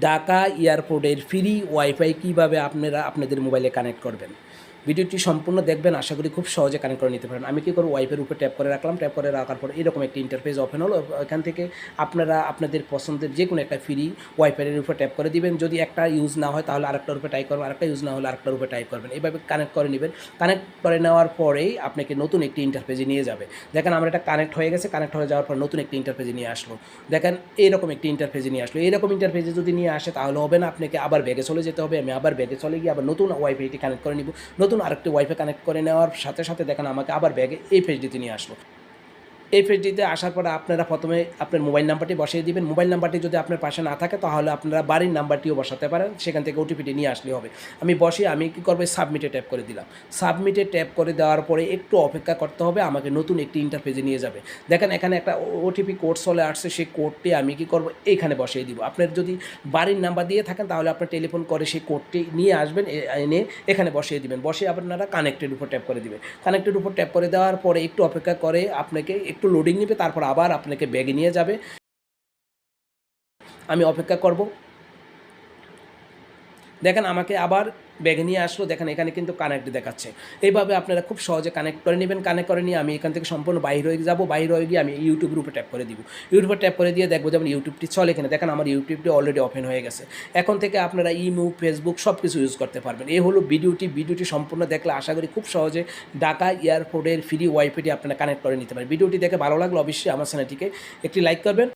ঢাকা এয়ারপোর্টের free wifi কীভাবে আপনারা আপনাদের মোবাইলে কানেক্ট করবেন? ভিডিওটি সম্পূর্ণ দেখবেন, আশা করি খুব সহজে কানেক্ট করে নিতে পারেন। আমি কী করব? ওয়াইফের উপরে ট্যাপ করে রাখলাম ট্যাপ করে রাখার পর এরকম একটি ইন্টারফেস ওপেন হলো। এখান থেকে আপনারা আপনাদের পছন্দের যে কোনো একটা ফ্রি ওয়াইফাইয়ের উপরে ট্যাপ করে দিবেন। যদি একটা ইউজ না হয়, তাহলে আরেকটার উপরে টাইপ করবেন, আরেকটা ইউজ না হলে আরেকটার উপরে টাইপ করবেন। এইভাবে কানেক্ট করে নেবেন। কানেক্ট করে নেওয়ার পরেই আপনাকে নতুন একটি ইন্টারফেসে নিয়ে যাবে। দেখেন আমার এটা কানেক্ট হয়ে গেছে কানেক্ট হয়ে যাওয়ার পর নতুন একটি ইন্টারফেসে নিয়ে আসলো। দেখেন এইরকম একটি ইন্টারফেসে নিয়ে আসলো। এইরকম ইন্টারফেসে যদি নিয়ে আসে, তাহলে হবে না, আপনাকে আবার ব্যাগে চলে যেতে হবে। আমি আবার ব্যাগে চলে গিয়ে আবার নতুন ওয়াইফাইটি কানেক্ট করে নিব। নতুন আরেকটি ওয়াইফাই কানেক্ট করে নেওয়ার সাথে সাথে দেখেন আমাকে আবার ব্যাগে এই ফেসডিতে নিয়ে আসলো। এই পেজটিতে আসার পরে আপনারা প্রথমে আপনার মোবাইল নাম্বারটি বসিয়ে দিবেন। মোবাইল নাম্বারটি যদি আপনার পাশে না থাকে, তাহলে আপনারা বাড়ির নাম্বারটিও বসাতে পারেন। সেখান থেকে ওটিপিটি নিয়ে আসলে হবে। আমি বসে আমি কী করব সাবমিটে ট্যাপ করে দিলাম। সাবমিটে ট্যাপ করে দেওয়ার পরে একটু অপেক্ষা করতে হবে, আমাকে নতুন একটি ইন্টারফেজে নিয়ে যাবে। দেখেন, এখানে একটা ওটিপি কোড চলে আসছে, সেই কোডটি আমি কি করব, এইখানে বসিয়ে দিব। আপনার যদি বাড়ির নাম্বার দিয়ে থাকেন, তাহলে আপনার টেলিফোন করে সেই কোডটি নিয়ে আসবেন এনে এখানে বসিয়ে দিবেন। বসে আপনারা কানেক্টের উপর ট্যাপ করে দিবেন। কানেক্টের উপর ট্যাপ করে দেওয়ার পরে একটু অপেক্ষা করে আপনাকে একটু লোডিং নেবে তারপর আবার আপনাকে ব্যাগে নিয়ে যাবে। আমি অপেক্ষা করব। দেখেন আমাকে আবার ব্যাগে নিয়ে আসলো, দেখেন এখানে কিন্তু কানেক্ট দেখাচ্ছে। এইভাবে আপনারা খুব সহজে কানেক্ট করে নেবেন কানেক্ট করে নিয়ে আমি এখান থেকে সম্পূর্ণ বাইরে হয়ে যাব, বাইরে হয়ে গিয়ে আমি ইউটিউবের উপরে ট্যাপ করে দিব। ইউটিউবে ট্যাপ করে দিয়ে দেখব যেমন ইউটিউবটি চলে কিনা। দেখেন আমার ইউটিউবটি অলরেডি ওপেন হয়ে গেছে। এখন থেকে আপনারা ইমো ফেসবুক সব কিছু ইউজ করতে পারবেন। এই হলো ভিডিওটি ভিডিওটি সম্পূর্ণ দেখলে আশা করি খুব সহজে ঢাকা এয়ারপোর্টের ফ্রি ওয়াইফাইটি আপনারা কানেক্ট করে নিতে পারেন। ভিডিওটি দেখে ভালো লাগলে অবশ্যই আমার চ্যানেলটিকে একটি লাইক করবেন।